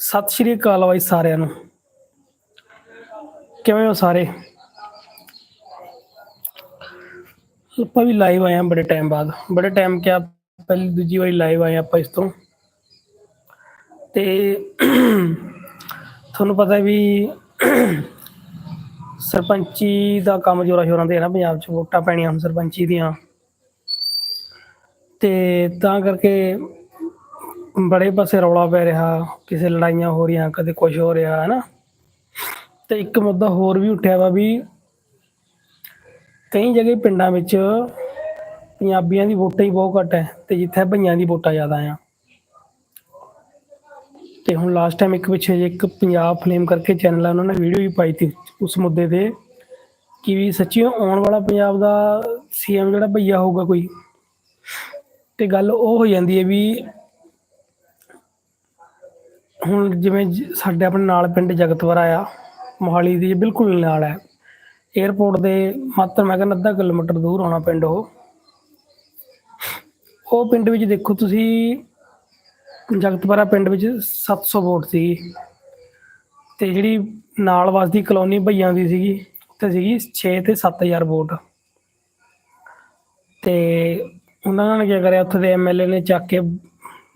ਸਤਿ ਸ਼੍ਰੀ ਅਕਾਲ ਬਾਈ ਸਾਰਿਆਂ ਨੂੰ। ਕਿਵੇਂ ਹੋ ਸਾਰੇ? ਆਪਾਂ ਵੀ ਲਾਈਵ ਆਏ ਹਾਂ ਬੜੇ ਟਾਈਮ ਬਾਅਦ। ਬੜੇ ਟਾਈਮ ਕਿਆ, ਪਹਿਲੀ ਦੂਜੀ ਵਾਰੀ ਲਾਈਵ ਆਏ ਆਪਾਂ ਇਸ ਤੋਂ। ਤੇ ਤੁਹਾਨੂੰ ਪਤਾ ਵੀ ਸਰਪੰਚੀ ਦਾ ਕੰਮ ਜੋਰਾਂ ਸ਼ੋਰਾਂ ਦੇ ਨਾ ਪੰਜਾਬ 'ਚ, ਵੋਟਾਂ ਪੈਣੀਆਂ ਹੁਣ ਸਰਪੰਚੀ ਦੀਆਂ। ਤੇ ਤਾਂ ਕਰਕੇ ਬੜੇ ਪਾਸੇ ਰੌਲਾ ਪੈ ਰਿਹਾ, ਕਿਸੇ ਲੜਾਈਆਂ ਹੋ ਰਹੀਆਂ, ਕਦੇ ਕੁਝ ਹੋ ਰਿਹਾ ਹੈ ਨਾ ਤੇ ਇੱਕ ਮੁੱਦਾ ਹੋਰ ਵੀ ਉੱਠਿਆ ਵਾ ਵੀ ਕਈ ਜਗ੍ਹਾ ਪਿੰਡਾਂ ਵਿੱਚ ਪੰਜਾਬੀਆਂ ਦੀ ਵੋਟਾਂ ਹੀ ਬਹੁਤ ਘੱਟ ਹੈ ਤੇ ਜਿੱਥੇ ਭਈਆਂ ਦੀ ਵੋਟਾਂ ਜ਼ਿਆਦਾ ਆ। ਤੇ ਹੁਣ ਲਾਸਟ ਟਾਈਮ ਇੱਕ ਪਿੱਛੇ ਜਿਹੇ ਇੱਕ ਪੰਜਾਬ ਫਲੇਮ ਕਰਕੇ ਚੈਨਲ ਆ, ਉਹਨਾਂ ਨੇ ਵੀਡੀਓ ਵੀ ਪਾਈ ਸੀ ਉਸ ਮੁੱਦੇ ਤੇ ਕਿ ਵੀ ਸੱਚੀ ਆਉਣ ਵਾਲਾ ਪੰਜਾਬ ਦਾ ਸੀਐਮ ਜਿਹੜਾ ਭਈਆ ਹੋਊਗਾ ਕੋਈ, ਤੇ ਗੱਲ ਉਹ ਹੋ ਜਾਂਦੀ ਹੈ ਵੀ ਹੁਣ ਜਿਵੇਂ ਜ- ਸਾਡੇ ਆਪਣੇ ਨਾਲ ਪਿੰਡ ਜਗਤਵਰਾ ਆ ਮੋਹਾਲੀ ਦੀ ਬਿਲਕੁਲ ਨਾਲ ਹੈ। 에어ਪੋਰਟ ਦੇ ਮਾਤਰ ਮੈਂ ਕਹਿੰਦਾ ਅੱਧਾ ਕਿਲੋਮੀਟਰ ਦੂਰ ਹੋਣਾ ਪਿੰਡ ਉਹ। ਉਹ ਪਿੰਡ ਵਿੱਚ ਦੇਖੋ ਤੁਸੀਂ ਜਗਤਪੁਰਾ ਪਿੰਡ ਵਿੱਚ 700 ਵੋਟ ਸੀ। ਤੇ ਜਿਹੜੀ ਨਾਲ ਵਸਦੀ ਕਲੋਨੀ ਭਈਆਂ ਦੀ ਸੀਗੀ, ਉੱਥੇ ਸੀਗੀ 6 ਤੇ 7000 ਵੋਟ। ਤੇ ਉਹਨਾਂ ਨੇ ਕੀ ਕਰਿਆ, ਉੱਥੇ ਦੇ ਐਮਐਲਏ ਨੇ ਚੱਕ ਕੇ,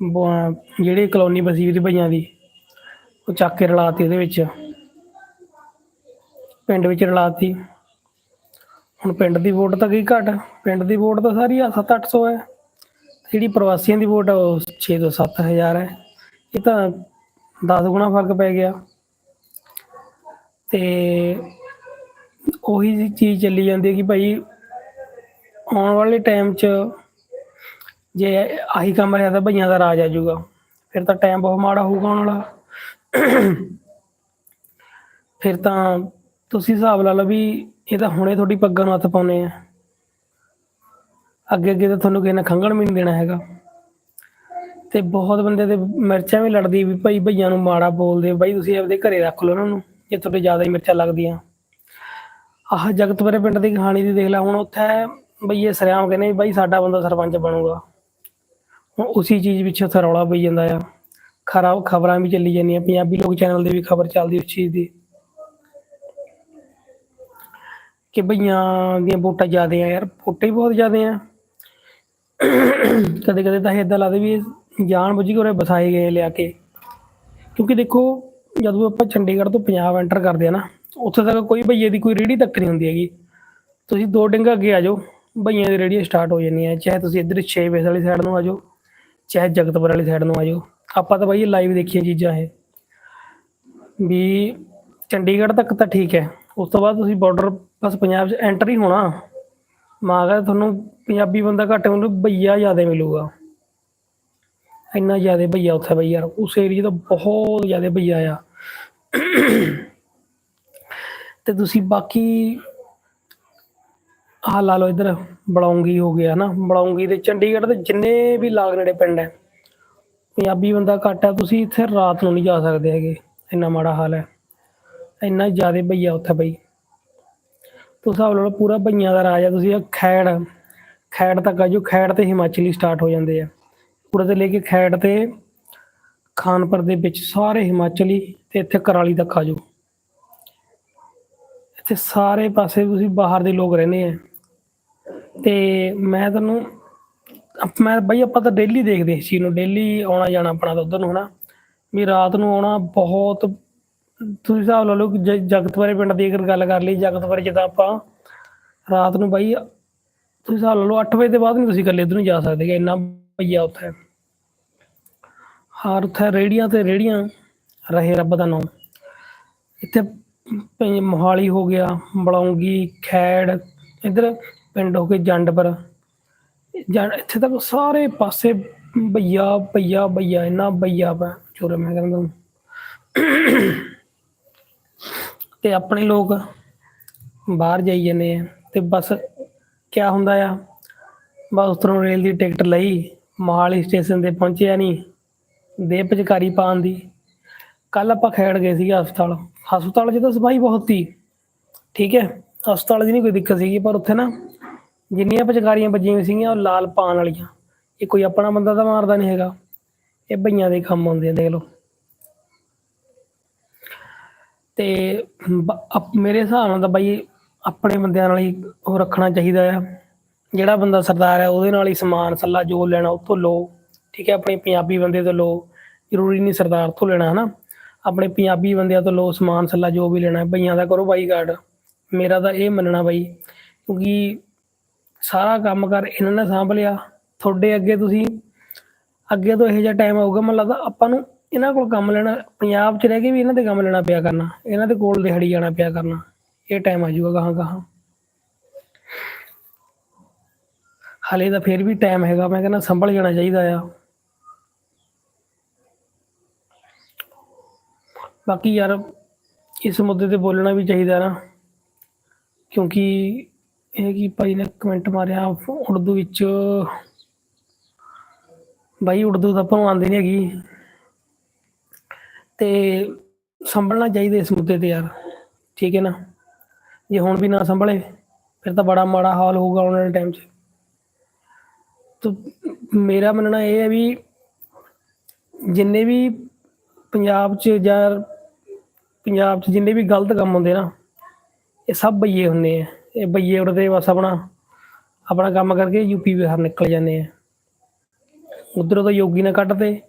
ਬ- ਜਿਹੜੀ ਕਲੋਨੀ ਵਸੀ ਉਹਦੀ ਭਈਆਂ ਦੀ ਉਹ ਚੱਕ ਕੇ ਰਲਾਤੀ ਉਹਦੇ ਵਿੱਚ। ਪਿੰਡ ਵਿੱਚ ਰਲਾਤੀ। ਹੁਣ ਪਿੰਡ ਦੀ ਵੋਟ ਤਾਂ ਗਈ ਘਟ? ਪਿੰਡ ਦੀ ਵੋਟ ਤਾਂ ਸਾਰੀ 7-800 ਹੈ। ਜਿਹੜੀ ਪ੍ਰਵਾਸੀਆਂ ਦੀ ਵੋਟ ਆ, ਉਹ 6 ਤੋਂ 7000 ਹੈ। ਇਹ ਤਾਂ 10 ਗੁਣਾ ਫ਼ਰਕ ਪੈ ਗਿਆ। ਤੇ ਉਹੀ ਜਿਹੀ ਚੀਜ਼ ਚੱਲੀ ਜਾਂਦੀ ਹੈ ਕਿ ਭਾਈ ਆਉਣ ਵਾਲੇ ਟਾਈਮ 'ਚ ਜੇ ਆਹੀ ਕੰਮ ਰਿਹਾ ਤਾਂ ਭਈਆਂ ਦਾ ਰਾਜ ਆ ਜਾਊਗਾ। ਫਿਰ ਤਾਂ ਟਾਈਮ ਬਹੁਤ ਮਾੜਾ ਹੋਊਗਾ ਆਉਣ ਵਾਲਾ। ਫਿਰ ਤਾਂ ਤੁਸੀਂ ਹਿਸਾਬ ਲਾ ਲਓ ਵੀ ਇਹ ਤਾਂ ਹੁਣੇ ਤੁਹਾਡੀ ਪੱਗਾਂ ਨੂੰ ਹੱਥ ਪਾਉਣੇ ਆ। ਅੱਗੇ ਅੱਗੇ ਤਾਂ ਤੁਹਾਨੂੰ ਕਿਸੇ ਨੇ ਖੰਗਣ ਵੀ ਨਹੀਂ ਦੇਣਾ ਹੈਗਾ। ਤੇ ਬਹੁਤ ਬੰਦੇ ਤੇ ਮਿਰਚਾਂ ਵੀ ਲੜਦੀ ਵੀ ਭਾਈ ਭਈਆਂ ਨੂੰ ਮਾੜਾ ਬੋਲਦੇ ਬਾਈ ਤੁਸੀਂ ਆਪਦੇ ਘਰੇ ਰੱਖ ਲਓ ਉਹਨਾਂ ਨੂੰ, ਜੇ ਤੁਹਾਡੇ ਜ਼ਿਆਦਾ ਹੀ ਮਿਰਚਾਂ ਲੱਗਦੀਆਂ। ਆਹ ਜਗਤਪੁਰੇ ਪਿੰਡ ਦੀ ਕਹਾਣੀ ਦੀ ਦੇਖ ਲੈ, ਹੁਣ ਉੱਥੇ ਬਈਏ ਸਰਿਆਮ ਕਹਿੰਦੇ ਬਾਈ ਸਾਡਾ ਬੰਦਾ ਸਰਪੰਚ ਬਣੂਗਾ। ਹੁਣ ਉਸੇ ਚੀਜ਼ ਪਿੱਛੇ ਉੱਥੇ ਰੌਲਾ ਪਈ ਜਾਂਦਾ ਆ। ਖਰਾਬ ਖਬਰਾਂ ਵੀ ਚੱਲੀ ਜਾਂਦੀਆਂ, ਪੰਜਾਬੀ ਲੋਕ ਚੈਨਲ ਦੇ ਵੀ ਖਬਰ ਚੱਲਦੀ ਉਸ ਚੀਜ਼ ਦੀ। ਕਿ ਬਈਆਂ ਦੀਆਂ ਵੋਟਾਂ ਜ਼ਿਆਦੇ ਆ ਯਾਰ, ਵੋਟਾਂ ਹੀ ਬਹੁਤ ਜ਼ਿਆਦੇ ਆ। ਕਦੇ ਕਦੇ ਤਾਂ ਇਦਾਂ ਲੱਗਦਾ ਵੀ ਜਾਣ ਬੁੱਝ ਕੇ ਉਰੇ ਵਸਾਏ ਗਏ ਲਿਆ ਕੇ। ਕਿਉਂਕਿ ਦੇਖੋ, ਜਦੋਂ ਆਪਾਂ ਚੰਡੀਗੜ੍ਹ ਤੋਂ ਪੰਜਾਬ ਐਂਟਰ ਕਰਦੇ ਆ ਨਾ, ਉੱਥੇ ਤੱਕ ਕੋਈ ਭਈਏ ਦੀ ਕੋਈ ਰੇੜੀ ਤੱਕ ਨਹੀਂ ਹੁੰਦੀ ਹੈਗੀ। ਤੁਸੀਂ ਦੋ ਡਿੰਗਾ ਅੱਗੇ ਆ ਜਾਓ ਭਈਆਂ ਦੀ ਰੇੜੀਆਂ ਸਟਾਰਟ ਹੋ ਜਾਂਦੀਆਂ, ਚਾਹੇ ਤੁਸੀਂ ਇੱਧਰ 6 ਵੇਸ ਵਾਲੀ ਸਾਈਡ ਨੂੰ ਆ ਜਾਓ, ਚਾਹੇ ਜਗਤਪੁਰ ਵਾਲੀ ਸਾਈਡ ਨੂੰ ਆ ਜਾਓ। ਆਪਾਂ ਤਾਂ ਬਾਈ ਲਾਈਵ ਦੇਖੀਆਂ ਚੀਜ਼ਾਂ ਇਹ। ਵੀ ਚੰਡੀਗੜ੍ਹ ਤੱਕ ਤਾਂ ਠੀਕ ਹੈ। ਉਸ ਤੋਂ ਬਾਅਦ ਤੁਸੀਂ ਬਾਰਡਰ ਬਸ ਪੰਜਾਬ 'ਚ ਐਂਟਰ ਹੀ ਹੋਣਾ। ਮਾਂ ਕਹਿੰਦਾ ਤੁਹਾਨੂੰ ਪੰਜਾਬੀ ਬੰਦਾ ਘੱਟ ਮਿਲੂ ਭਈਆ ਜ਼ਿਆਦਾ ਮਿਲੂਗਾ। ਇੰਨਾ ਜ਼ਿਆਦਾ ਭਈਆ ਉੱਥੇ ਬਈ ਯਾਰ, ਉਸ ਏਰੀਆ ਦਾ ਬਹੁਤ ਜ਼ਿਆਦਾ ਭਈਆ ਆ। ਤੇ ਤੁਸੀਂ ਬਾਕੀ ਆਹ ਲਾ ਲਓ ਇੱਧਰ, ਬਲੌਂਗੀ ਹੋ ਗਿਆ ਨਾ ਬਲੌਂਗੀ ਤੇ ਚੰਡੀਗੜ੍ਹ ਦੇ ਜਿੰਨੇ ਵੀ ਲਾਗ ਨੇੜੇ ਪਿੰਡ ਹੈ। ਪੰਜਾਬੀ ਬੰਦਾ ਘੱਟ ਹੈ ਤੁਸੀਂ ਇੱਥੇ ਰਾਤ ਨੂੰ ਨਹੀਂ ਜਾ ਸਕਦੇ ਹੈਗੇ, ਇੰਨਾ ਮਾੜਾ ਹਾਲ ਹੈ। ਇੰਨਾ ਜ਼ਿਆਦਾ ਭਈਆ ਉੱਥੇ ਬਈ। ਤੁਸੀਂ ਹਿਸਾਬ ਲਾ ਪੂਰਾ ਭਈਆਂ ਦਾ ਰਾਜ ਆ, ਤੁਸੀਂ ਖੈੜ ਖੈੜ ਤੱਕ ਆ ਜਾਓ, ਖੈੜ ਤੇ ਹਿਮਾਚਲੀ ਸਟਾਰਟ ਹੋ ਜਾਂਦੇ ਆ। ਪੂਰਾ ਤੇ ਲੈ ਕੇ ਖੈੜ ਤੇ ਖਾਨਪੁਰ ਦੇ ਵਿੱਚ ਸਾਰੇ ਹਿਮਾਚਲੀ ਤੇ ਇੱਥੇ ਕਰਾਲੀ ਤੱਕ ਆ ਜਾਓ। ਇੱਥੇ ਸਾਰੇ ਪਾਸੇ ਤੁਸੀਂ ਬਾਹਰ ਦੇ ਲੋਕ ਰਹਿੰਦੇ ਆ। ਤੇ ਮੈਂ ਤੁਹਾਨੂੰ ਅਪ- ਮੈਂ ਬਈ ਆਪਾਂ ਤਾਂ ਡੇਲੀ ਦੇਖਦੇ ਸੀ ਚੀਜ਼ ਨੂੰ ਡੇਲੀ ਆਉਣਾ ਜਾਣਾ ਆਪਣਾ ਤਾਂ ਉਧਰ ਨੂੰ ਹਨਾ। ਵੀ ਰਾਤ ਨੂੰ ਆਉਣਾ ਬਹੁਤ ਤੁਸੀਂ ਹਿਸਾਬ ਲਾ ਲਓ ਕਿ ਜ- ਜਗਤਪੁਰੇ ਪਿੰਡ ਦੀ ਅਗਰ ਗੱਲ ਕਰ ਲਈ ਜਗਤਪੁਰੇ ਚ ਤਾਂ ਆਪਾਂ ਰਾਤ ਨੂੰ ਬਾਈ ਤੁਸੀਂ ਹਿਸਾਬ ਲਾ ਲਓ 8 ਵਜੇ ਤੋਂ ਬਾਅਦ ਨਹੀਂ ਤੁਸੀਂ ਇਕੱਲੇ ਇੱਧਰ ਨੂੰ ਜਾ ਸਕਦੇ ਗੇ, ਇੰਨਾ ਭਈਆ ਉੱਥੇ। ਹਰ ਉੱਥੇ ਰੇੜੀਆਂ ਤੇ ਰੇੜੀਆਂ ਰਹੇ ਰੱਬ ਦਾ ਨਾਮ। ਇੱਥੇ ਪ- ਮੋਹਾਲੀ ਹੋ ਗਿਆ ਬਲੌਂਗੀ ਖੈੜ ਇੱਧਰ ਪਿੰਡ ਹੋ ਕੇ ਜੰਡਪੁਰ। ਜੰਡ ਇੱਥੇ ਤੱਕ ਸਾਰੇ ਪਾਸੇ ਭਈਆ ਭਈਆ ਭਈਆ, ਇੰਨਾ ਭਈਆ ਪਾ ਚੋਰੇ ਮੈਂ ਕਹਿੰਦਾ ਤੇ ਆਪਣੇ ਲੋਕ ਬਾਹਰ ਜਾਈ ਜਾਂਦੇ ਆ ਤੇ ਬਸ ਕਿਆ ਹੁੰਦਾ ਆ? ਬਸ ਉੱਧਰੋਂ ਰੇਲ ਦੀ ਟਿਕਟ ਲਈ, ਮੋਹਾਲੀ ਸਟੇਸ਼ਨ ਤੇ ਪਹੁੰਚਿਆ ਨਹੀਂ ਦੇ ਪਚਕਾਰੀ ਪਾਉਣ ਦੀ। ਕੱਲ ਆਪਾਂ ਖੇੜ ਗਏ ਸੀਗੇ ਹਸਪਤਾਲ। ਹਸਪਤਾਲ 'ਚ ਤਾਂ ਸਫ਼ਾਈ ਬਹੁਤ ਸੀ। ਠੀਕ ਹੈ, ਹਸਪਤਾਲ ਦੀ ਨਹੀਂ ਕੋਈ ਦਿੱਕਤ ਸੀਗੀ, ਪਰ ਉੱਥੇ ਨਾ ਜਿੰਨੀਆਂ ਪਚਕਾਰੀਆਂ ਵੱਜੀਆਂ ਹੋਈਆਂ ਸੀਗੀਆਂ, ਉਹ ਲਾਲ ਪਾਣ ਵਾਲੀਆਂ। ਇਹ ਕੋਈ ਆਪਣਾ ਬੰਦਾ ਤਾਂ ਮਾਰਦਾ ਨਹੀਂ ਹੈਗਾ। ਇਹ ਭਈਆਂ ਦੇ ਕੰਮ ਆਉਂਦੇ ਆ, ਦੇਖ ਲਓ। ਤੇ ਮੇਰੇ ਹਿਸਾਬ ਨਾਲ ਤਾਂ ਬਾਈ ਆਪਣੇ ਬੰਦਿਆਂ ਨਾਲ ਹੀ ਉਹ ਰੱਖਣਾ ਚਾਹੀਦਾ ਆ। ਜਿਹੜਾ ਬੰਦਾ ਸਰਦਾਰ ਹੈ ਉਹਦੇ ਨਾਲ ਹੀ ਸਮਾਨ, ਸੱਲਾ ਜੋ ਲੈਣਾ ਉੱਥੋਂ ਲਓ। ਠੀਕ ਹੈ, ਆਪਣੇ ਪੰਜਾਬੀ ਬੰਦੇ ਤੋਂ ਲਓ। ਜ਼ਰੂਰੀ ਨਹੀਂ ਸਰਦਾਰ ਤੋਂ ਲੈਣਾ, ਹਨਾ? ਆਪਣੇ ਪੰਜਾਬੀ ਬੰਦਿਆਂ ਤੋਂ ਲਓ, ਸਮਾਨ, ਸੱਲਾ ਜੋ ਵੀ ਲੈਣਾ, ਬਈਆਂ ਦਾ ਕਰੋ ਬਾਈ ਕਾਰਡ ਮੇਰਾ ਤਾਂ ਇਹ ਮੰਨਣਾ ਬਾਈ, ਕਿਉਂਕਿ ਸਾਰਾ ਕੰਮ ਕਰ, ਇਹਨਾਂ ਨੇ ਸਾਂਭ ਲਿਆ। ਤੁਹਾਡੇ ਅੱਗੇ ਤੁਸੀਂ, ਅੱਗੇ ਤੋਂ ਇਹੋ ਜਿਹਾ ਟਾਈਮ ਆਊਗਾ, ਮੈਨੂੰ ਲੱਗਦਾ ਆਪਾਂ ਨੂੰ ਇਹਨਾਂ ਕੋਲ ਕੰਮ ਲੈਣਾ ਪੰਜਾਬ 'ਚ ਰਹਿ ਕੇ ਵੀ ਇਹਨਾਂ ਦੇ ਕੰਮ ਲੈਣਾ ਪਿਆ ਕਰਨਾ, ਇਹਨਾਂ ਦੇ ਕੋਲ ਦਿਹਾੜੀ ਜਾਣਾ ਪਿਆ ਕਰਨਾ, ਇਹ ਟਾਈਮ ਆ ਜਾਊਗਾ ਗਾਹਾਂ ਗਾਹਾਂ। ਹਾਲੇ ਤਾਂ ਫਿਰ ਵੀ ਟਾਈਮ ਹੈਗਾ, ਮੈਂ ਕਹਿੰਦਾ ਸੰਭਲ ਜਾਣਾ ਚਾਹੀਦਾ ਆ। ਬਾਕੀ ਯਾਰ, ਇਸ ਮੁੱਦੇ ਤੇ ਬੋਲਣਾ ਵੀ ਚਾਹੀਦਾ ਨਾ, ਕਿਉਂਕਿ ਇਹ ਕੀ ਭਾਈ ਨੇ ਕਮੈਂਟ ਮਾਰਿਆ, ਉਰਦੂ ਵਿੱਚ। ਬਾਈ ਉਰਦੂ ਤਾਂ ਆਪਾਂ ਨੂੰ ਆਉਂਦੀ ਨਹੀਂ ਹੈਗੀ। ਤੇ ਸੰਭਲਣਾ ਚਾਹੀਦਾ ਇਸ ਮੁੱਦੇ ਤੇ ਯਾਰ, ਠੀਕ ਹੈ ਨਾ? ਜੇ ਹੁਣ ਵੀ ਨਾ ਸੰਭਲੇ, ਫਿਰ ਤਾਂ ਬੜਾ ਮਾੜਾ ਹਾਲ ਹੋਊਗਾ ਆਉਣ ਵਾਲੇ ਟਾਈਮ 'ਚ। ਤਾਂ ਮੇਰਾ ਮੰਨਣਾ ਇਹ ਹੈ ਵੀ ਜਿੰਨੇ ਵੀ ਪੰਜਾਬ 'ਚ ਜਾਂ ਪੰਜਾਬ 'ਚ ਜਿੰਨੇ ਵੀ ਗਲਤ ਕੰਮ ਹੁੰਦੇ ਨਾ, ਇਹ ਸਭ ਬਈਏ ਹੁੰਦੇ ਆ। ਇਹ ਬਈਏ ਉੜਦੇ ਬਸ ਆਪਣਾ ਆਪਣਾ ਕੰਮ ਕਰਕੇ ਯੂਪੀ ਬਿਹਾਰ ਨਿਕਲ ਜਾਂਦੇ ਆ। ਉਧਰੋਂ ਤਾਂ ਯੋਗੀ ਨੇ ਕੱਢਦੇ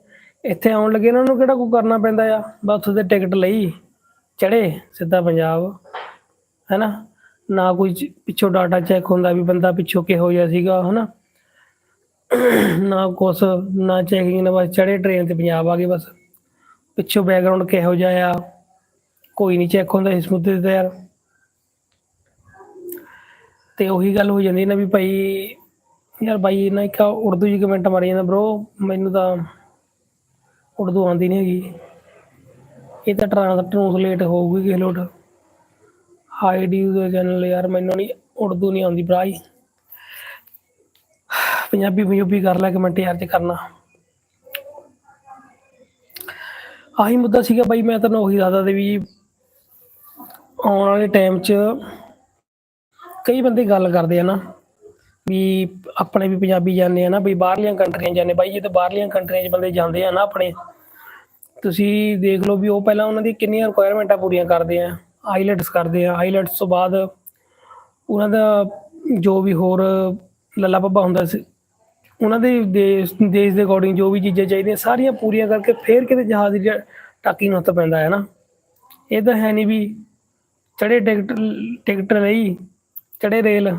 ਇੱਥੇ ਆਉਣ ਲੱਗੇ ਇਹਨਾਂ ਨੂੰ ਕਿਹੜਾ ਕੋਈ ਕਰਨਾ ਪੈਂਦਾ ਆ, ਬਸ ਉਹਦੇ ਟਿਕਟ ਲਈ ਚੜੇ ਸਿੱਧਾ ਪੰਜਾਬ, ਹੈਨਾ? ਨਾ ਕੋਈ ਪਿੱਛੋਂ ਡਾਟਾ ਚੈੱਕ ਹੁੰਦਾ ਵੀ ਬੰਦਾ ਪਿੱਛੋਂ ਕਿਹੋ ਜਿਹਾ ਸੀਗਾ, ਹਨਾ? ਨਾ ਕੁਛ, ਨਾ ਚੈਕਿੰਗ ਨਾ ਬਸ ਚੜੇ ਟ੍ਰੇਨ ਤੇ ਪੰਜਾਬ ਆ ਗਏ ਬਸ। ਪਿੱਛੋਂ ਬੈਕਗ੍ਰਾਉਂਡ ਕਿਹੋ ਜਿਹਾ ਆ, ਕੋਈ ਨਹੀਂ ਚੈੱਕ ਹੁੰਦਾ ਇਸ ਮੁੱਦੇ ਤੇ ਯਾਰ। ਤੇ ਉਹੀ ਗੱਲ ਹੋ ਜਾਂਦੀ ਨਾ ਵੀ ਭਾਈ ਯਾਰ ਬਾਈ ਇਹਨਾਂ ਇੱਕ ਉਰਦੂ ਜੀ ਕਮੈਂਟ ਮਾਰੀ ਜਾਂਦਾ ਬ్రో ਮੈਨੂੰ ਤਾਂ ਉਰਦੂ ਆਉਂਦੀ ਨਹੀਂ ਹੈਗੀ। ਇਹ ਤਾਂ ਟ੍ਰਾਂਸ ਟ੍ਰਾਂਸਲੇਟ ਹੋਊਗੀ ਕਿਸੇ ਲੋਟ। ਆਈਡੀ ਦਾ ਚੈਨਲ ਯਾਰ ਮੈਨੂੰ ਨਹੀਂ ਉਰਦੂ ਨਹੀਂ ਆਉਂਦੀ ਭਰਾ ਜੀ ਪੰਜਾਬੀ ਪੰਜਾਬੀ ਕਰ ਲੈ ਕਮੈਂਟ ਯਾਰ ਤੇ ਕਰਨਾ। ਆਹੀ ਮੁੱਦਾ ਸੀਗਾ ਬਾਈ, ਮੈਂ ਤੁਹਾਨੂੰ ਉਹੀ ਦੱਸਦਾ ਤੇ ਵੀ ਆਉਣ ਵਾਲੇ ਟਾਈਮ 'ਚ ਕਈ ਬੰਦੇ ਗੱਲ ਕਰਦੇ ਆ ਨਾ ਵੀ ਆਪਣੇ ਵੀ ਪੰਜਾਬੀ ਜਾਂਦੇ ਆ ਨਾ, ਵੀ ਬਾਹਰਲੀਆਂ ਕੰਟਰੀਆਂ ਜਾਂਦੇ ਬਾਈ, ਜੇ ਤਾਂ ਬਾਹਰਲੀਆਂ ਕੰਟਰੀਆਂ 'ਚ ਬੰਦੇ ਜਾਂਦੇ ਆ ਨਾ ਆਪਣੇ, ਤੁਸੀਂ ਦੇਖ ਲਓ ਵੀ ਉਹ ਪਹਿਲਾਂ ਉਹਨਾਂ ਦੀ ਕਿੰਨੀਆਂ ਰਿਕੁਆਇਰਮੈਂਟਾਂ ਪੂਰੀਆਂ ਕਰਦੇ ਆ ਆਈਲੈਟਸ ਕਰਦੇ ਆ। ਆਈਲੈਟਸ ਤੋਂ ਬਾਅਦ ਉਹਨਾਂ ਦਾ ਜੋ ਵੀ ਹੋਰ ਲੱਲਾ ਬੱਬਾ ਹੁੰਦਾ ਸੀ, ਉਹਨਾਂ ਦੇ ਦੇਸ਼ ਦੇਸ਼ ਦੇ ਅਕੋਰਡਿੰਗ ਜੋ ਵੀ ਚੀਜ਼ਾਂ ਚਾਹੀਦੀਆਂ, ਸਾਰੀਆਂ ਪੂਰੀਆਂ ਕਰਕੇ ਫੇਰ ਕਿਤੇ ਜਹਾਜ਼ ਦੀ ਟਾਕੀ ਨੂੰ ਹੱਥ ਪੈਂਦਾ ਹੈ ਨਾ। ਇਹ ਤਾਂ ਹੈ ਨਹੀਂ ਵੀ ਚੜੇ ਟਿਕਟ ਟਿਕਟ ਲਈ ਚੜੇ ਰੇਲ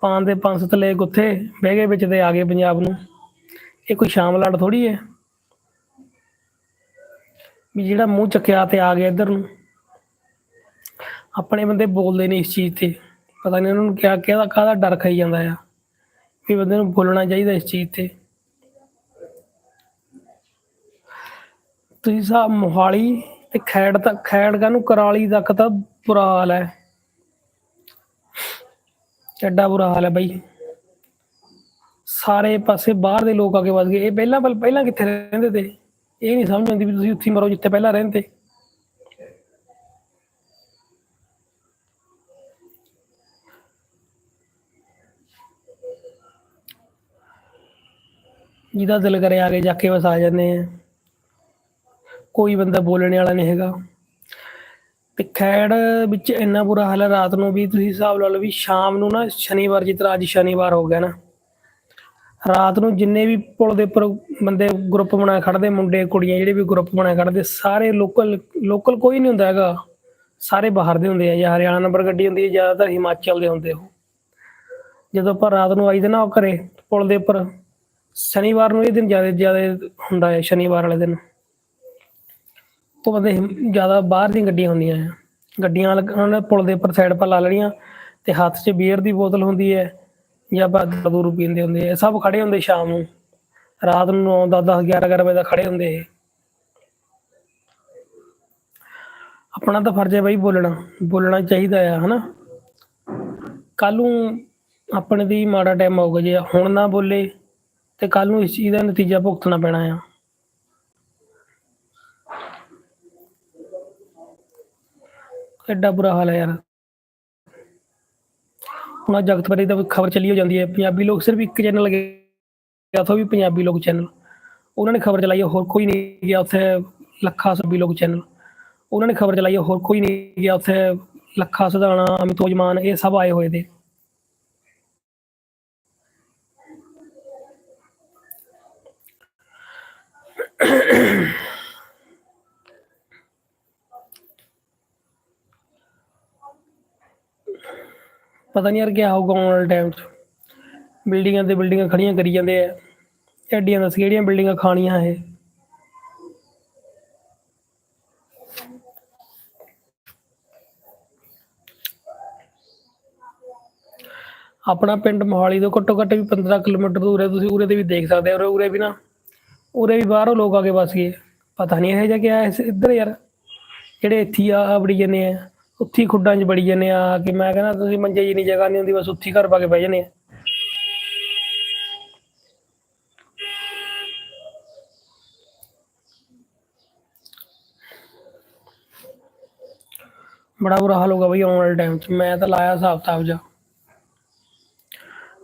ਪਾਣ ਦੇ ਪੰਜ ਸੱਤ ਲੈ ਗੁੱਥੇ ਬਹਿ ਗਏ ਵਿੱਚ ਤੇ ਆ ਗਏ ਪੰਜਾਬ ਨੂੰ। ਇਹ ਕੋਈ ਸ਼ਾਮ ਲੜ ਥੋੜੀ ਹੈ। ਵੀ ਜਿਹੜਾ ਮੂੰਹ ਚੱਕਿਆ ਤੇ ਆ ਗਿਆ ਇੱਧਰ ਨੂੰ। ਆਪਣੇ ਬੰਦੇ ਬੋਲਦੇ ਨੇ ਇਸ ਚੀਜ਼ ਤੇ। ਪਤਾ ਨਹੀਂ ਉਹਨਾਂ ਨੂੰ ਕਿਆ ਕਿਹਦਾ ਕਾਹਦਾ ਡਰ ਖਾਈ ਜਾਂਦਾ ਆ। ਵੀ ਬੰਦੇ ਨੂੰ ਬੋਲਣਾ ਚਾਹੀਦਾ ਇਸ ਚੀਜ਼ ਤੇ। ਤੁਸੀਂ ਸਾਹਿਬ ਮੋਹਾਲੀ ਤੇ ਖੈੜ ਤੱਕ ਖੈੜ ਕਾ ਨੂੰ ਕਰਾਲੀ ਤੱਕ ਤਾਂ ਬੁਰਾ ਹਾਲ ਹੈ। ਚੱਡਾ ਬੁਰਾ ਹਾਲ ਹੈ ਬਾਈ। ਸਾਰੇ ਪਾਸੇ ਬਾਹਰ ਦੇ ਲੋਕ ਆ ਕੇ ਵੱਧ ਗਏ। ਇਹ ਪਹਿਲਾਂ ਪਹਿਲਾਂ ਕਿੱਥੇ ਰਹਿੰਦੇ ਤੇ? ਇਹ ਨਹੀਂ ਸਮਝ ਆਉਂਦੀ ਵੀ ਤੁਸੀਂ ਉੱਥੇ ਮਰੋ ਜਿੱਥੇ ਪਹਿਲਾਂ ਰਹਿੰਦੇ। ਜਿਹਦਾ ਦਿਲ ਕਰੇ ਆ ਕੇ ਜਾ ਕੇ ਬਸ ਆ ਜਾਂਦੇ ਆ। ਕੋਈ ਬੰਦਾ ਬੋਲਣ ਵਾਲਾ ਨਹੀਂ ਹੈਗਾ। ਤੇ ਖੈੜ ਵਿੱਚ ਇੰਨਾ ਬੁਰਾ ਹਾਲ ਹੈ ਰਾਤ ਨੂੰ ਵੀ ਤੁਸੀਂ ਹਿਸਾਬ ਲਾ ਲਓ ਵੀ ਸ਼ਾਮ ਨੂੰ ਨਾ ਸ਼ਨੀਵਾਰ ਜਿਸ ਤਰ੍ਹਾਂ ਅੱਜ ਸ਼ਨੀਵਾਰ ਹੋ ਗਿਆ ਨਾ, ਰਾਤ ਨੂੰ ਜਿੰਨੇ ਵੀ ਪੁਲ ਦੇ ਉੱਪਰ ਬੰਦੇ ਗਰੁੱਪ ਬਣਾ ਖੜਦੇ ਮੁੰਡੇ, ਕੁੜੀਆਂ ਜਿਹੜੇ ਵੀ ਗਰੁੱਪ ਬਣਾ ਖੜਦੇ ਸਾਰੇ ਲੋਕਲ ਲੋਕਲ ਕੋਈ ਨਹੀਂ ਹੁੰਦਾ ਹੈਗਾ। ਸਾਰੇ ਬਾਹਰ ਦੇ ਹੁੰਦੇ ਆ ਜਾਂ ਹਰਿਆਣਾ ਨੰਬਰ ਗੱਡੀ ਹੁੰਦੀ ਹੈ, ਜ਼ਿਆਦਾਤਰ ਹਿਮਾਚਲ ਦੇ ਹੁੰਦੇ ਉਹ। ਜਦੋਂ ਆਪਾਂ ਰਾਤ ਨੂੰ ਆਈਦੇ ਨਾ ਉਹ ਘਰੇ ਪੁਲ ਦੇ ਉੱਪਰ, ਸ਼ਨੀਵਾਰ ਨੂੰ ਇਹ ਦਿਨ ਜ਼ਿਆਦਾ ਜ਼ਿਆਦਾ ਹੁੰਦਾ ਹੈ, ਸ਼ਨੀਵਾਰ ਵਾਲੇ ਦਿਨ। ਉਹ ਬੰਦੇ ਜ਼ਿਆਦਾ ਬਾਹਰ ਦੀਆਂ ਗੱਡੀਆਂ ਹੁੰਦੀਆਂ ਆ। ਗੱਡੀਆਂ ਵਾਲੇ ਪੁਲ ਦੇ ਉੱਪਰ ਸਾਈਡ ਪਰ ਲਾ ਲੈਣੀਆਂ ਤੇ ਹੱਥ 'ਚ ਬੀਅਰ ਦੀ ਬੋਤਲ ਹੁੰਦੀ ਹੈ ਜਾਂ ਦਾਰੂ ਪੀਂਦੇ ਹੁੰਦੇ ਆ। ਸਭ ਖੜੇ ਹੁੰਦੇ ਸ਼ਾਮ ਨੂੰ। ਰਾਤ ਨੂੰ 9 10 10 11 ਵਜੇ ਤੱਕ ਖੜੇ ਹੁੰਦੇ ਇਹ। ਆਪਣਾ ਤਾਂ ਫਰਜ਼ ਹੈ ਬਈ ਬੋਲਣਾ। ਬੋਲਣਾ ਚਾਹੀਦਾ ਆ, ਹਨਾ? ਕੱਲ ਨੂੰ ਆਪਣੇ ਦੀ ਮਾੜਾ ਟਾਈਮ ਆਊਗਾ ਜੇ ਹੁਣ ਨਾ ਬੋਲੇ ਤੇ ਕੱਲ ਨੂੰ ਇਸ ਚੀਜ਼ ਦਾ ਨਤੀਜਾ ਭੁਗਤਣਾ ਪੈਣਾ ਆ। ਐਡਾ ਬੁਰਾ ਹਾਲ ਹੈ ਯਾਰ। ਹੁਣ ਆਹ ਜਗਤ ਬਾਰੇ ਤਾਂ ਖਬਰ ਚੱਲੀ ਹੋ ਜਾਂਦੀ ਹੈ ਪੰਜਾਬੀ ਲੋਕ ਸਿਰਫ ਇੱਕ ਚੈਨਲ ਗਿਆ ਉੱਥੋਂ ਵੀ ਪੰਜਾਬੀ ਲੋਕ ਚੈਨਲ ਉਹਨਾਂ ਨੇ ਖਬਰ ਚਲਾਈ ਹੈ, ਹੋਰ ਕੋਈ ਨਹੀਂ ਗਿਆ ਉੱਥੇ ਲੱਖਾਂ ਸੱਬੀ ਲੋਕ ਚੈਨਲ ਉਹਨਾਂ ਨੇ ਖਬਰ ਚਲਾਈ ਹੈ, ਹੋਰ ਕੋਈ ਨਹੀਂ ਗਿਆ ਉੱਥੇ ਲੱਖਾਂ ਸਧਾਰਣਾ ਅਮਿਤੋਜ ਮਾਨ ਇਹ ਸਭ ਆਏ ਹੋਏ ਦੇ ਪਤਾ ਨਹੀਂ ਯਾਰ ਕੀ ਹੋਊਗਾ ਆਉਣ ਵਾਲੇ ਟਾਈਮ 'ਚ। ਬਿਲਡਿੰਗਾਂ ਤੇ ਬਿਲਡਿੰਗਾਂ ਖੜੀਆਂ ਕਰੀ ਜਾਂਦੇ ਆ। ਐਡੀਆਂ ਦੱਸ ਕਿਹੜੀਆਂ ਬਿਲਡਿੰਗਾਂ ਖਾਣੀਆਂ ਇਹ? ਆਪਣਾ ਪਿੰਡ ਮੋਹਾਲੀ ਤੋਂ ਘੱਟੋ ਘੱਟ ਵੀ 15 ਕਿਲੋਮੀਟਰ ਦੂਰ ਹੈ। ਤੁਸੀਂ ਉਰੇ ਤੇ ਵੀ ਦੇਖ ਸਕਦੇ ਹੋ। ਉਰੇ ਉਰੇ ਵੀ ਨਾ, ਉਰੇ ਵੀ ਬਾਹਰੋਂ ਲੋਕ ਆ ਕੇ ਵਸ ਗਏ। ਪਤਾ ਨਹੀਂ ਇਹ ਜਿਹਾ ਕਿਹਾ ਆ ਇੱਧਰ ਯਾਰ, ਜਿਹੜੇ ਇੱਥੇ ਆ ਬੜੀ ਜਾਂਦੇ ਆ। ਉੱਥੇ ਖੁੱਡਾਂ 'ਚ ਬੜੀ ਜਾਂਦੇ ਆ, ਕਿ ਮੈਂ ਕਹਿੰਦਾ ਤੁਸੀਂ ਮੰਜੇ ਜੀ ਜਗ੍ਹਾ ਨਹੀਂ ਹੁੰਦੀ, ਬਸ ਉੱਥੇ ਘਰ ਪਾ ਕੇ ਬਹਿ ਜਾਂਦੇ ਆ। ਬੜਾ ਬੁਰਾ ਹਾਲ ਹੋਗਾ ਬਈ ਆਉਣ ਵਾਲੇ ਟਾਈਮ 'ਚ, ਮੈਂ ਤਾਂ ਲਾਇਆ ਹਿਸਾਬ ਕਿਤਾਬ ਜਾ।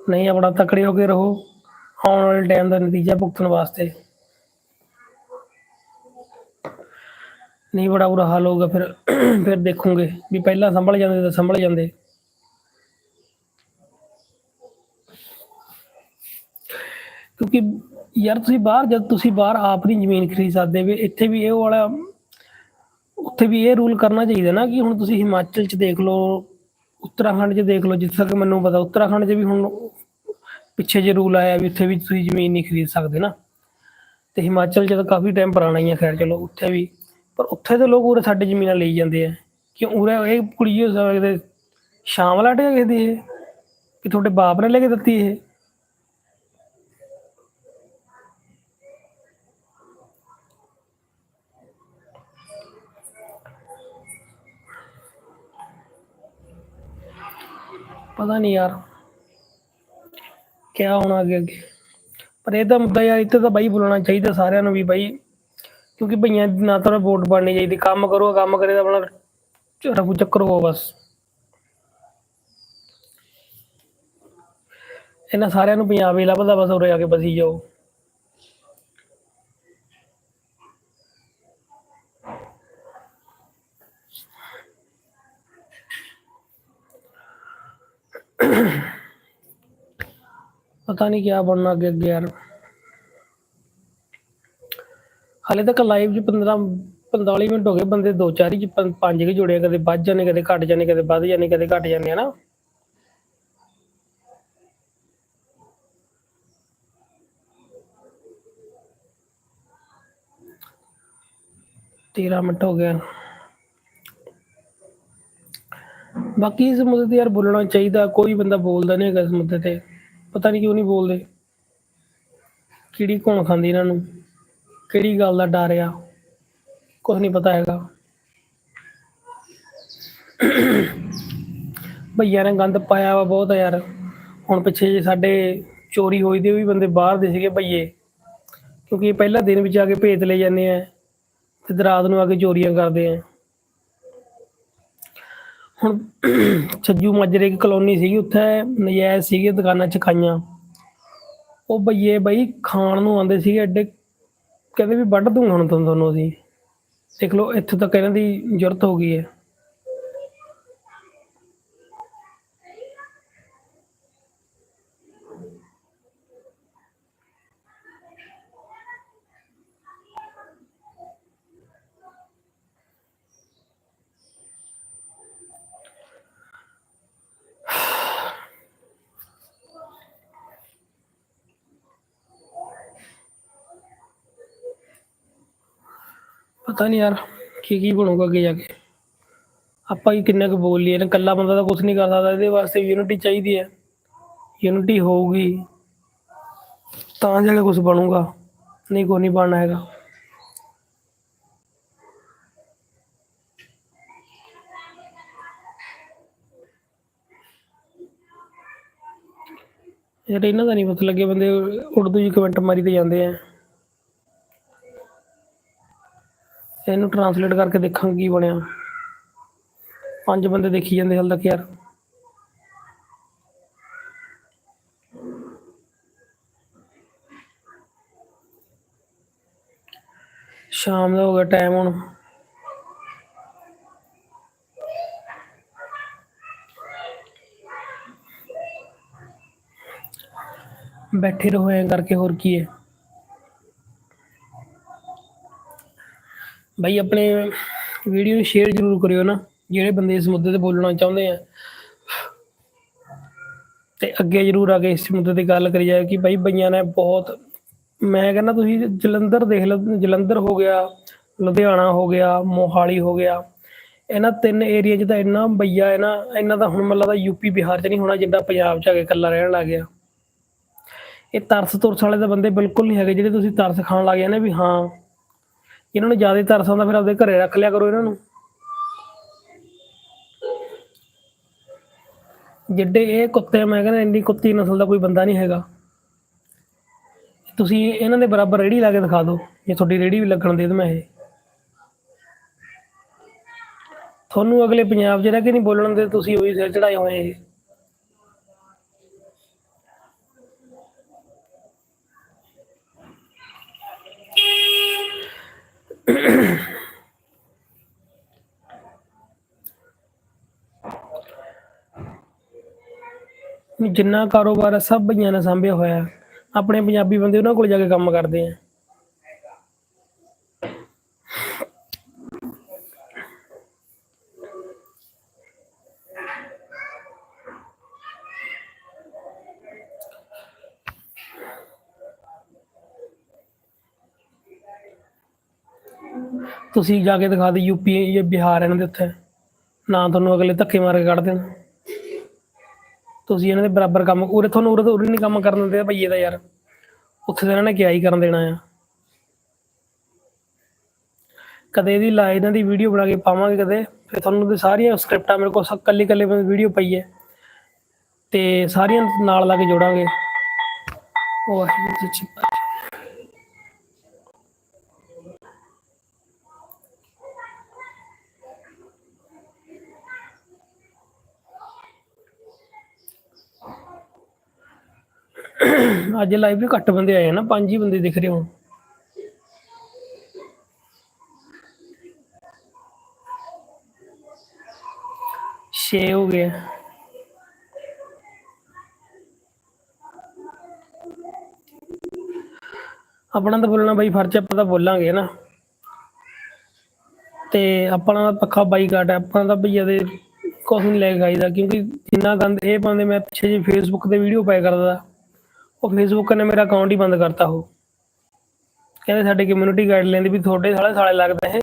ਨਹੀਂ ਆਪਣਾ ਤਕੜੇ ਹੋ ਕੇ ਰਹੋ, ਆਉਣ ਵਾਲੇ ਟਾਈਮ ਦਾ ਨਤੀਜਾ ਭੁਗਤਣ ਵਾਸਤੇ। ਨਹੀਂ ਬੜਾ ਬੁਰਾ ਹਾਲ ਹੋਊਗਾ ਫਿਰ ਫਿਰ ਦੇਖੂਗੇ। ਵੀ ਪਹਿਲਾਂ ਸੰਭਲ ਜਾਂਦੇ ਤਾਂ ਸੰਭਲ ਜਾਂਦੇ। ਕਿਉਂਕਿ ਯਾਰ ਤੁਸੀਂ ਬਾਹਰ ਜਦ ਤੁਸੀਂ ਬਾਹਰ ਆਪ ਦੀ ਜ਼ਮੀਨ ਖਰੀਦ ਸਕਦੇ ਵੀ ਇੱਥੇ ਵੀ ਇਹ ਵਾਲਾ, ਉੱਥੇ ਵੀ ਇਹ ਰੂਲ ਕਰਨਾ ਚਾਹੀਦਾ ਨਾ ਕਿ ਹੁਣ ਤੁਸੀਂ ਹਿਮਾਚਲ 'ਚ ਦੇਖ ਲਓ, ਉੱਤਰਾਖੰਡ 'ਚ ਦੇਖ ਲਓ, ਜਿੱਥੇ ਤੱਕ ਮੈਨੂੰ ਪਤਾ, ਉੱਤਰਾਖੰਡ 'ਚ ਵੀ ਹੁਣ ਪਿੱਛੇ ਜੇ ਰੂਲ ਆਇਆ ਵੀ ਉੱਥੇ ਵੀ ਤੁਸੀਂ ਜ਼ਮੀਨ ਨਹੀਂ ਖਰੀਦ ਸਕਦੇ ਨਾ। ਤੇ ਹਿਮਾਚਲ 'ਚ ਤਾਂ ਕਾਫੀ ਟਾਈਮ ਪੁਰਾਣਾ ਹੀ ਆ, ਖੈਰ ਚਲੋ, ਉੱਥੇ ਵੀ ਪਰ ਉੱਥੇ ਦੇ ਲੋਕ ਉਰੇ ਸਾਡੇ ਜ਼ਮੀਨਾਂ ਲਈ ਜਾਂਦੇ ਆ। ਕਿ ਉਰੇ ਇਹ ਕੁੜੀ ਹੋ ਸਕਦੇ ਸ਼ਾਮ ਲਾਟ ਕਿਸੇ ਦੀ ਇਹ? ਕਿ ਤੁਹਾਡੇ ਬਾਪ ਨੇ ਲੈ ਕੇ ਦਿੱਤੀ ਇਹ? ਪਤਾ ਨਹੀਂ ਯਾਰ, ਕਿਆ ਹੋਣਾ ਅੱਗੇ ਅੱਗੇ ਪਰ ਇਹਦਾ ਮੁੱਦਾ ਯਾਰ, ਇੱਥੇ ਤਾਂ ਬਾਈ ਬੋਲਣਾ ਚਾਹੀਦਾ ਸਾਰਿਆਂ ਨੂੰ ਵੀ ਬਾਈ। ਕਿਉਂਕਿ ਭਈਆਂ ਨਾ ਤਾਂ ਵੋਟ ਬਣਨੀ ਚਾਹੀਦੀ, ਕੰਮ ਕਰੋ, ਕੰਮ ਕਰੇ ਤਾਂ ਆਪਣਾ ਰਫੂ ਚੱਕਰ ਹੋ ਬਸ। ਇਹਨਾਂ ਸਾਰਿਆਂ ਨੂੰ ਪੰਜਾਬ ਲੱਭਦਾ ਬਸ, ਉਰੇ ਆ ਕੇ ਬਸੀ ਜਾਓ। ਪਤਾ ਨਹੀਂ ਕਿਆ ਬਣਨਾ ਅੱਗੇ ਅੱਗੇ ਯਾਰ। ਹਾਲੇ ਤੱਕ ਲਾਈਵ 'ਚ 15 45 ਮਿੰਟ ਹੋ ਗਏ ਬੰਦੇ ਦੋ ਚਾਰ ਹੀ 'ਚ ਪੰ- ਪੰਜ ਕੇ ਜੁੜੇ ਆ, ਕਦੇ ਵੱਧ ਜਾਂਦੇ ਕਦੇ ਘਟ ਜਾਂਦੇ ਕਦੇ ਵੱਧ ਜਾਂਦੇ ਕਦੇ ਘਟ ਜਾਂਦੇ ਹਨਾ? ਤੇਰਾਂ ਮਿੰਟ ਹੋ ਗਿਆ ਬਾਕੀ ਇਸ ਮੁੱਦੇ ਤੇ ਯਾਰ ਬੋਲਣਾ ਚਾਹੀਦਾ ਕੋਈ ਬੰਦਾ ਬੋਲਦਾ ਨਹੀਂ ਹੈਗਾ ਇਸ ਮੁੱਦੇ ਤੇ। ਪਤਾ ਨਹੀਂ ਕਿਉਂ ਨਹੀਂ ਬੋਲਦੇ। ਕਿਹੜੀ ਘੁਣ ਖਾਂਦੀ ਇਹਨਾਂ ਨੂੰ। ਕਿਹੜੀ ਗੱਲ ਦਾ ਡਰ ਆ? ਕੁਝ ਨਹੀਂ ਪਤਾ ਹੈਗਾ। ਭਈਆ ਨੇ ਗੰਦ ਪਾਇਆ ਵਾ ਬਹੁਤ ਯਾਰ। ਹੁਣ ਪਿੱਛੇ ਜੇ ਸਾਡੇ ਚੋਰੀ ਹੋਈ ਦੀ ਵੀ ਬੰਦੇ ਬਾਹਰ ਦੇ ਸੀਗੇ ਭਈਏ। ਕਿਉਂਕਿ ਇਹ ਪਹਿਲਾ ਦਿਨ ਵਿੱਚ ਆ ਕੇ ਭੇਤ ਲੈ ਜਾਂਦੇ ਆ ਤੇ ਰਾਤ ਨੂੰ ਆ ਕੇ ਚੋਰੀਆਂ ਕਰਦੇ ਆ। ਹੁਣ ਛੱਜੂ ਮਾਜਰੇ ਇੱਕ ਕਲੋਨੀ ਸੀਗੀ, ਉੱਥੇ ਨਜਾਇਜ਼ ਸੀਗੇ ਦੁਕਾਨਾਂ ਚਕਾਈਆਂ ਉਹ ਭਈਏ ਬਈ ਖਾਣ ਨੂੰ ਆਉਂਦੇ ਸੀਗੇ ਐਡੇ ਕਹਿੰਦੇ ਵੀ ਵੱਢ ਦੂੰਗਾ ਹੁਣ ਤੁਹਾਨੂੰ ਤੁਹਾਨੂੰ ਅਸੀਂ। ਦੇਖ ਲਓ, ਇੱਥੇ ਤੱਕ ਇਹਨਾਂ ਦੀ ਜ਼ਰੂਰਤ ਹੋ ਗਈ ਹੈ। ਪਤਾ ਨਹੀਂ ਯਾਰ ਕੀ ਕੀ ਬਣੂਗਾ ਅੱਗੇ ਜਾ ਕੇ। ਆਪਾਂ ਹੀ ਕਿੰਨਾ ਕੁ ਬੋਲ ਲਈਏ ਨਾ, ਇਕੱਲਾ ਬੰਦਾ ਤਾਂ ਕੁਝ ਨਹੀਂ ਕਰ ਸਕਦਾ, ਇਹਦੇ ਵਾਸਤੇ ਯੂਨਿਟੀ ਚਾਹੀਦੀ ਹੈ। ਯੂਨਿਟੀ ਹੋਊਗੀ, ਤਾਂ ਜਾ ਕੇ ਕੁਝ ਬਣੂਗਾ, ਨਹੀਂ ਕੋਈ ਨਹੀਂ ਬਣਨਾ ਹੈਗਾ। ਯਾਰ ਇਹਨਾਂ ਦਾ ਨਹੀਂ ਪਤਾ ਲੱਗੇ ਬੰਦੇ ਉਰਦੂ ਜੀ ਕਮੈਂਟ ਮਾਰੀ ਤੇ ਜਾਂਦੇ ਆ। ਇਹਨੂੰ ਟਰਾਂਸਲੇਟ ਕਰਕੇ ਦੇਖਾਂਗੇ ਕੀ ਬਣਿਆ। ਪੰਜ ਬੰਦੇ ਦੇਖੀ ਜਾਂਦੇ ਹਾਲ ਤੱਕ ਯਾਰ। ਸ਼ਾਮ ਦਾ ਹੋ ਗਿਆ ਟਾਈਮ ਹੁਣ। ਬੈਠੇ ਰਹੋ ਐ ਕਰਕੇ ਹੋਰ ਕੀ ਹੈ। ਬਈ, ਆਪਣੇ ਵੀਡੀਓ ਨੂੰ ਸ਼ੇਅਰ ਜ਼ਰੂਰ ਕਰਿਓ ਨਾ, ਜਿਹੜੇ ਬੰਦੇ ਇਸ ਮੁੱਦੇ ਤੇ ਬੋਲਣਾ ਚਾਹੁੰਦੇ ਆ। ਤੇ ਅੱਗੇ ਜ਼ਰੂਰ ਆ ਕੇ ਇਸ ਮੁੱਦੇ ਤੇ ਗੱਲ ਕਰੀ ਜਾਏ ਕਿ ਬਈ, ਬਈਆਂ ਨੇ ਬਹੁਤ, ਮੈਂ ਕਹਿੰਦਾ ਤੁਸੀਂ ਜਲੰਧਰ ਦੇਖ ਲਓ, ਜਲੰਧਰ ਹੋ ਗਿਆ, ਲੁਧਿਆਣਾ ਹੋ ਗਿਆ, ਮੋਹਾਲੀ ਹੋ ਗਿਆ। ਇਹਨਾਂ ਤਿੰਨ ਏਰੀਆ 'ਚ ਤਾਂ ਇੰਨਾ ਬਈਆ ਹੈ ਨਾ, ਇਹਨਾਂ ਦਾ ਹੁਣ ਮਤਲਬ ਦਾ ਯੂਪੀ ਬਿਹਾਰ 'ਚ ਨਹੀਂ ਹੋਣਾ, ਜਿੱਦਾਂ ਪੰਜਾਬ 'ਚ ਆ ਕੇ ਇਕੱਲਾ ਰਹਿਣ ਲੱਗ ਗਿਆ। ਇਹ ਤਰਸ ਤੁਰਸ ਵਾਲੇ ਤਾਂ ਬੰਦੇ ਬਿਲਕੁਲ ਨਹੀਂ ਹੈਗੇ, ਜਿਹੜੇ ਤੁਸੀਂ ਤਰਸ ਖਾਣ ਲੱਗ ਜਾਂਦੇ ਵੀ ਹਾਂ ਇਹਨਾਂ ਨੂੰ ਜ਼ਿਆਦਾ ਤਰਸ ਆਉਂਦਾ, ਫਿਰ ਆਪਦੇ ਘਰੇ ਰੱਖ ਲਿਆ ਕਰੋ ਇਹਨਾਂ ਨੂੰ। ਜਿੱਡੇ ਇਹ ਕੁੱਤੇ ਮੈਂ ਕਹਿੰਦਾ ਇੰਨੀ ਕੁੱਤੀ ਨਸਲ ਦਾ ਕੋਈ ਬੰਦਾ ਨਹੀਂ ਹੈਗਾ। ਤੁਸੀਂ ਇਹਨਾਂ ਦੇ ਬਰਾਬਰ ਰੇੜੀ ਲਾ ਕੇ ਦਿਖਾ ਦਿਓ, ਜੇ ਤੁਹਾਡੀ ਰੇੜੀ ਵੀ ਲੱਗਣ ਦੇ ਤਾਂ ਇਹ। ਤੁਹਾਨੂੰ ਅਗਲੇ ਪੰਜਾਬ 'ਚ ਰਹਿ ਕੇ ਨਹੀਂ ਬੋਲਣ ਦੇ, ਤੁਸੀਂ ਉਹੀ ਸਿਰ ਚੜਾਏ ਹੋਏ ਵੀ ਜਿੰਨਾ ਕਾਰੋਬਾਰ ਹੈ ਸਭ ਭਈਆਂ ਨੇ ਸਾਂਭਿਆ ਹੋਇਆ ਆਪਣੇ ਪੰਜਾਬੀ ਬੰਦੇ ਉਹਨਾਂ ਕੋਲ ਜਾ ਕੇ ਕੰਮ ਕਰਦੇ ਆ। ਤੁਸੀਂ ਜਾ ਕੇ ਦਿਖਾ ਦੇ ਯੂਪੀ ਜਾਂ ਬਿਹਾਰ ਇਹਨਾਂ ਦੇ ਉੱਥੇ। ਨਾ ਤੁਹਾਨੂੰ ਅਗਲੇ ਧੱਕੇ ਮਾਰ ਕੇ ਕੱਢ ਦੇਣ। ਤੁਸੀਂ ਇਹਨਾਂ ਦੇ ਬਰਾਬਰ ਕੰਮ, ਉਰੇ ਤੁਹਾਨੂੰ ਉਰੇ ਤੋਂ ਉਰੇ ਨਹੀਂ ਕੰਮ ਕਰਨ ਦਿੰਦੇ ਭਈਏ ਦਾ ਯਾਰ। ਉੱਥੇ ਤਾਂ ਇਹਨਾਂ ਨੇ ਕਿਆ ਹੀ ਕਰਨ ਦੇਣਾ ਆ। ਕਦੇ ਇਹਦੀ ਲਾ ਇਹਨਾਂ ਦੀ ਵੀਡੀਓ ਬਣਾ ਕੇ ਪਾਵਾਂਗੇ ਕਦੇ, ਫਿਰ ਤੁਹਾਨੂੰ ਤੇ ਸਾਰੀਆਂ ਸਕ੍ਰਿਪਟਾਂ ਮੇਰੇ ਕੋਲ ਸਭ ਕੱਲੀ ਕੱਲੀ ਵੀਡੀਓ ਪਈ ਹੈ। ਤੇ ਸਾਰੀਆਂ ਨਾਲ ਲਾ ਕੇ ਜੋੜਾਂਗੇ। ਵਾਹਿਗੁਰੂ ਜੀ ਅੱਜ ਲਾਈਵ ਵੀ ਘੱਟ ਬੰਦੇ ਆਏ ਨਾ, ਪੰਜ ਹੀ ਬੰਦੇ ਦਿਖ ਰਹੇ ਹੋ ਛੇ ਹੋ ਗਏ ਆਪਣਾ ਤਾਂ ਬੋਲਣਾ ਬਾਈ, ਫਰਜ਼ ਆਪਾਂ ਤਾਂ ਬੋਲਾਂਗੇ ਨਾ ਤੇ ਆਪਣਾ ਤਾਂ ਪੱਖਾ ਬਾਈਕਾਟ ਹੈ ਆਪਣਾ ਤਾਂ ਭਈਆ ਦੇ ਕੁਛ ਨਹੀਂ ਲੈ ਕੇ ਖਾਈਦਾ ਕਿਉਂਕਿ ਜਿੰਨਾ ਗੰਦ ਇਹ ਪਾਉਂਦੇ, ਮੈਂ ਪਿੱਛੇ ਜੇ ਫੇਸਬੁੱਕ ਤੇ ਵੀਡੀਓ ਪਾਇਆ ਕਰਦਾ। ਉਹ ਫੇਸਬੁੱਕ ਨੇ ਮੇਰਾ ਅਕਾਊਂਟ ਹੀ ਬੰਦ ਕਰਤਾ ਉਹ। ਕਹਿੰਦੇ ਸਾਡੇ ਕਮਿਊਨਿਟੀ ਗਾਈਡਲਾਈਨ ਦੀ ਵੀ ਤੁਹਾਡੇ ਸਾਲੇ ਸਾਲੇ ਲੱਗਦਾ ਹੈ।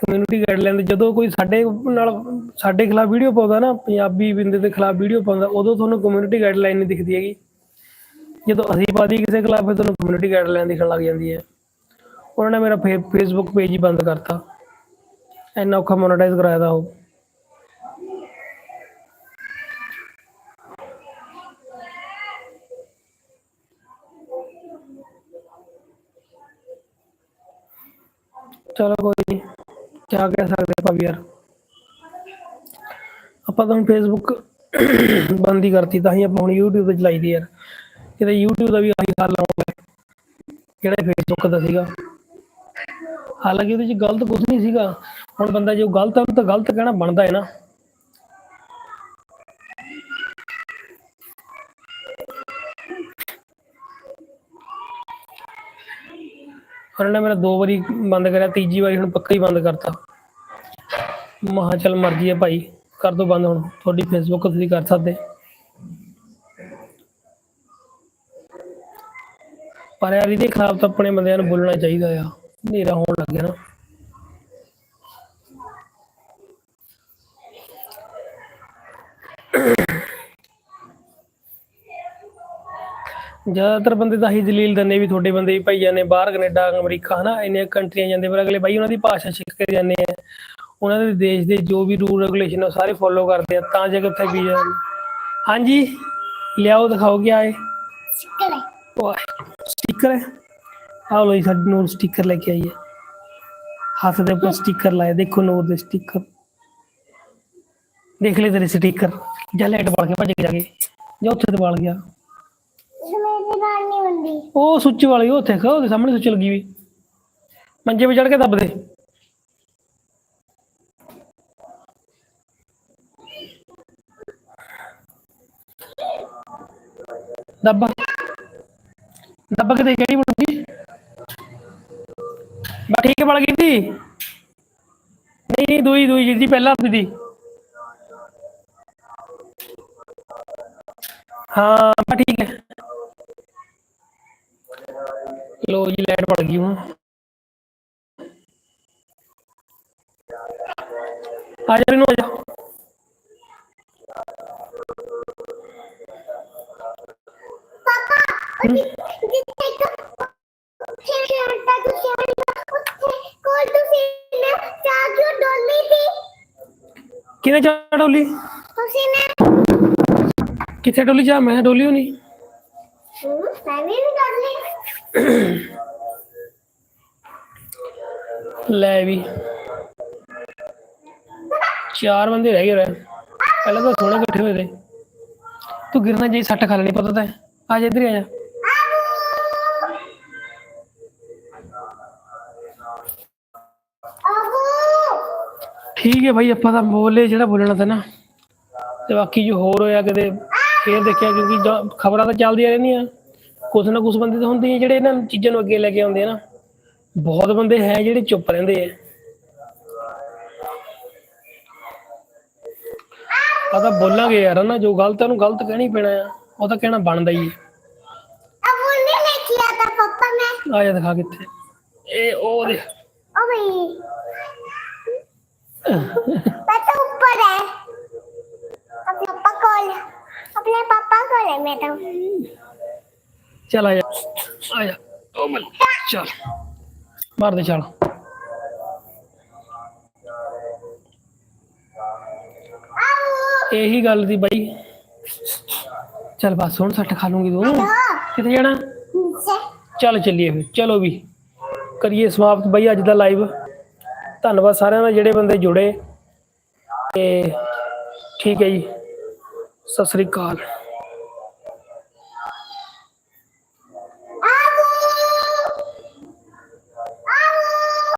ਕਮਿਊਨਿਟੀ ਗਾਈਡਲਾਈਨ ਦੇ ਜਦੋਂ ਕੋਈ ਸਾਡੇ ਨਾਲ ਸਾਡੇ ਖਿਲਾਫ ਵੀਡੀਓ ਪਾਉਂਦਾ ਨਾ, ਪੰਜਾਬੀ ਬਿੰਦੇ ਦੇ ਖਿਲਾਫ ਵੀਡੀਓ ਪਾਉਂਦਾ, ਉਦੋਂ ਤੁਹਾਨੂੰ ਕਮਿਊਨਿਟੀ ਗਾਈਡਲਾਈਨ ਨਹੀਂ ਦਿਖਦੀ ਹੈਗੀ। ਜਦੋਂ ਅਸੀਂ ਪਾਦੀ ਕਿਸੇ ਖਿਲਾਫ, ਫਿਰ ਤੁਹਾਨੂੰ ਕਮਿਊਨਿਟੀ ਗਾਈਡਲਾਈਨ ਦਿਖਣ ਲੱਗ ਜਾਂਦੀ ਹੈ। ਉਹਨਾਂ ਨੇ ਮੇਰਾ ਫੇਸਬੁੱਕ ਪੇਜ ਹੀ ਬੰਦ ਕਰਤਾ। ਇੰਨਾ ਔਖਾ ਮੋਨੇਟਾਈਜ਼ ਕਰਾਇਆ ਦਾ ਉਹ। ਚਲੋ ਕੋਈ ਨਹੀਂ ਕਿਆ ਕਹਿ ਸਕਦੇ ਆਪਾਂ ਵੀ ਯਾਰ। ਆਪਾਂ ਤਾਂ ਹੁਣ ਫੇਸਬੁੱਕ ਬੰਦ ਹੀ ਕਰਤੀ, ਤਾਂ ਹੀ ਆਪਾਂ ਹੁਣ YouTube ਤੇ ਚਲਾਈ ਦੀ ਯਾਰ। ਕਿਤੇ YouTube ਦਾ ਵੀ ਆਹੀ ਹਾਲ ਆਉਂਦਾ ਜਿਹੜਾ ਫੇਸਬੁੱਕ ਦਾ ਸੀਗਾ? ਹਾਲਾਂਕਿ ਉਹਦੇ 'ਚ ਗਲਤ ਕੁਝ ਨਹੀਂ ਸੀਗਾ। ਹੁਣ ਬੰਦਾ ਜੋ ਗਲਤ ਆ ਉਹ ਤਾਂ ਗਲਤ ਕਹਿਣਾ ਬਣਦਾ ਹੈ ਨਾ। ਉਹਨਾਂ ਨੇ ਮੇਰਾ ਦੋ ਵਾਰੀ ਬੰਦ ਕਰਿਆ, ਤੀਜੀ ਵਾਰੀ ਹੁਣ ਪੱਕਾ ਹੀ ਬੰਦ ਕਰਤਾ। ਮਹਾ ਚਲ ਮਰਜ਼ੀ ਹੈ ਭਾਈ, ਕਰ ਦੋ ਬੰਦ ਹੁਣ, ਤੁਹਾਡੀ ਫੇਸਬੁੱਕ ਤੁਸੀਂ ਕਰ ਸਕਦੇ। ਪਰ ਯਾਰ ਇਹਦੇ ਖਿਲਾਫ ਤਾਂ ਆਪਣੇ ਬੰਦਿਆਂ ਨੂੰ ਬੋਲਣਾ ਚਾਹੀਦਾ ਆ, ਹਨੇਰਾ ਹੋਣ ਲੱਗ ਗਿਆ ਨਾ। ਜ਼ਿਆਦਾਤਰ ਬੰਦੇ ਤਾਂ ਹੀ ਦਲੀਲ ਦਿੰਦੇ ਵੀ ਤੁਹਾਡੇ ਬੰਦੇ ਵੀ ਭਾਈ ਜਾਂਦੇ ਬਾਹਰ ਕੈਨੇਡਾ ਅਮਰੀਕਾ ਹਨਾ ਇੰਨੀਆਂ ਕੰਟਰੀਆਂ ਜਾਂਦੇ ਪਰ ਅਗਲੇ ਬਾਈ ਉਹਨਾਂ ਦੀ ਭਾਸ਼ਾ ਸਿੱਖ ਕੇ ਜਾਂਦੇ ਆ। ਉਹਨਾਂ ਦੇ ਦੇਸ਼ ਦੇ ਜੋ ਵੀ ਰੂਲ ਰੈਗੂਲੇਸ਼ਨ ਉਹ ਸਾਰੇ ਫੋਲੋ ਕਰਦੇ ਆ ਤਾਂ ਜਾ ਕੇ ਉੱਥੇ ਵੀਜ਼ਾ ਹਾਂਜੀ ਲਿਆਓ ਦਿਖਾਓ ਕੀ ਆਏ ਹੈ। ਵਾਹ ਸਟicker ਹੈ। ਆਹ ਲੋ ਜੀ ਸਾਡੇ ਨੂਰ ਸਟicker ਲੈ ਕੇ ਆਈ ਹੈ। ਹੱਥ ਦੇ ਉੱਪਰ ਸਟicker ਲਾਇਆ ਦੇਖੋ ਨੂਰ ਦੇ ਸਟicker ਦੇਖ ਲੈ ਤੇਰੇ ਸਟicker ਜਾ ਲੈਟ ਬਾਲ ਕੇ ਭੱਜ ਕੇ ਜਾ ਕੇ। ਜਾ ਉੱਥੇ ਤੇ ਬਾਲ ਗਿਆ। ਇਸ ਨਾਲ ਨਹੀਂ ਹੁੰਦੀ। ਉਹ ਸੁੱਚ ਵਾਲੀ, ਉਹ ਉੱਥੇ ਖਾ ਉਹਦੇ ਸਾਹਮਣੇ ਸੁੱਚ ਲੱਗੀ ਵੀ ਮੰਜੇ 'ਤੇ ਚੜ ਕੇ ਦੱਬ ਦੇ। ਦੱਬਾ। ਦੱਬਾ ਕਿਤੇ ਕਿਹੜੀ ਬਣੂਗੀ ਬਾ ਠੀਕ ਬਣ ਗਈ ਸੀ ਨਹੀਂ ਨਹੀਂ, ਦੂਈ ਦੂਈ ਜਿਹੜੀ ਪਹਿਲਾਂ ਹੁੰਦੀ ਹਾਂ ਬਾ ਠੀਕ ਹੈ। ਲੋ ਜੀ ਲਾਈਟ ਬਣ ਗਈ ਹੁਣ। ਆ ਜਾ ਮੈਨੂੰ ਆ ਜਾ। ਪਾਪਾ ਜਿੱਥੇ ਤੱਕ ਖੇਡ ਤੱਕ ਖੇਡ ਉੱਥੇ ਕੋਲ ਤੁਸੀਂ ਨੇ ਚਾਹ ਕਿਉਂ ਡੋਲੀ ਸੀ ਤੁਸੀਂ ਨੇ ਕਿੱਥੇ ਡੋਲੀ ਜਾ ਮੈਂ ਡੋਲੀ ਹੋਣੀ। ਹੂੰ ਮੈਂ ਵੀ ਨਹੀਂ ਡੋਲੀ। ਲੈ ਵੀ। ਚਾਰ ਬੰਦੇ ਰਹਿ ਗਏ ਰਹਿ ਪਹਿਲਾਂ ਤਾਂ ਸੋਹਣੇ ਇਕੱਠੇ ਹੋਏ ਤੇ ਤੂੰ ਗਿਰਨਾ ਜੇ ਸੱਟ ਖਾ ਲੈਣੀ ਪਤਾ ਤਾਂ। ਹੈ। ਆ ਜਾ ਇੱਧਰ ਆ ਜਾ। ਠੀਕ ਹੈ ਭਾਈ ਆਪਾਂ ਤਾਂ ਬੋਲੇ ਜਿਹੜਾ ਬੋਲਣਾ ਤਾਂ ਨਾ। ਤੇ ਬਾਕੀ ਜੋ ਹੋਰ ਹੋਇਆ ਕਿਤੇ, ਫੇਰ ਦੇਖਿਆ ਕਿਉਂਕਿ ਖਬਰਾਂ ਤਾਂ ਚੱਲਦੀਆਂ ਰਹਿੰਦੀਆਂ। ਕੁਛ ਨਾ ਕੁਛ ਬੰਦੇ ਤਾਂ ਹੁੰਦੇ ਜਿਹੜੇ ਇਹਨਾਂ ਚੀਜ਼ਾਂ ਨੂੰ ਅੱਗੇ ਲੈ ਕੇ ਆਉਂਦੇ ਆ ਨਾ। ਬਹੁਤ ਬੰਦੇ ਹੈ ਜਿਹੜੇ ਚੁੱਪ ਰਹਿੰਦੇ ਆ ਆ ਤਾਂ ਬੋਲਾਂਗੇ ਯਾਰ ਨਾ ਜੋ ਗਲਤ ਹੈ ਉਹਨੂੰ ਗਲਤ ਕਹਿਣਾ ਹੀ ਪੈਣਾ ਆ ਉਹ ਤਾਂ ਕਹਿਣਾ ਬਣਦਾ ਹੀ ਹੈ ਅਬੂ ਨੇ ਲੈ ਕਿਆ ਤਾਂ ਪਾਪਾ ਮੈਂ ਆ ਜਾ ਦਿਖਾ ਕਿੱਥੇ ਇਹ ਉਹ ਦੇ ओ भाई मैं तो ऊपर है अपने पापा कॉल अपने पापा कॉल है मैं तो ਚੱਲ ਆ ਜਾ ਆ ਜਾ ਉਹ ਮਲ ਚੱਲ ਮਾਰ ਦੇ ਛਾਲ। ਇਹੀ ਗੱਲ ਦੀ ਬਾਈ। ਚਲ ਬਸ, ਹੁਣ ਸੱਟ ਖਾ ਲੂੰਗੀ ਤੂੰ। ਕਿੱਥੇ ਜਾਣਾ? ਚਲ ਚੱਲੀਏ ਫਿਰ। ਚਲੋ ਵੀ। ਕਰੀਏ ਸਮਾਪਤ ਬਾਈ ਅੱਜ ਦਾ ਲਾਈਵ ਧੰਨਵਾਦ ਸਾਰਿਆਂ ਦਾ ਜਿਹੜੇ ਬੰਦੇ ਜੁੜੇ। ਤੇ ਠੀਕ ਹੈ ਜੀ। ਸਤਿ ਸ੍ਰੀ ਅਕਾਲ।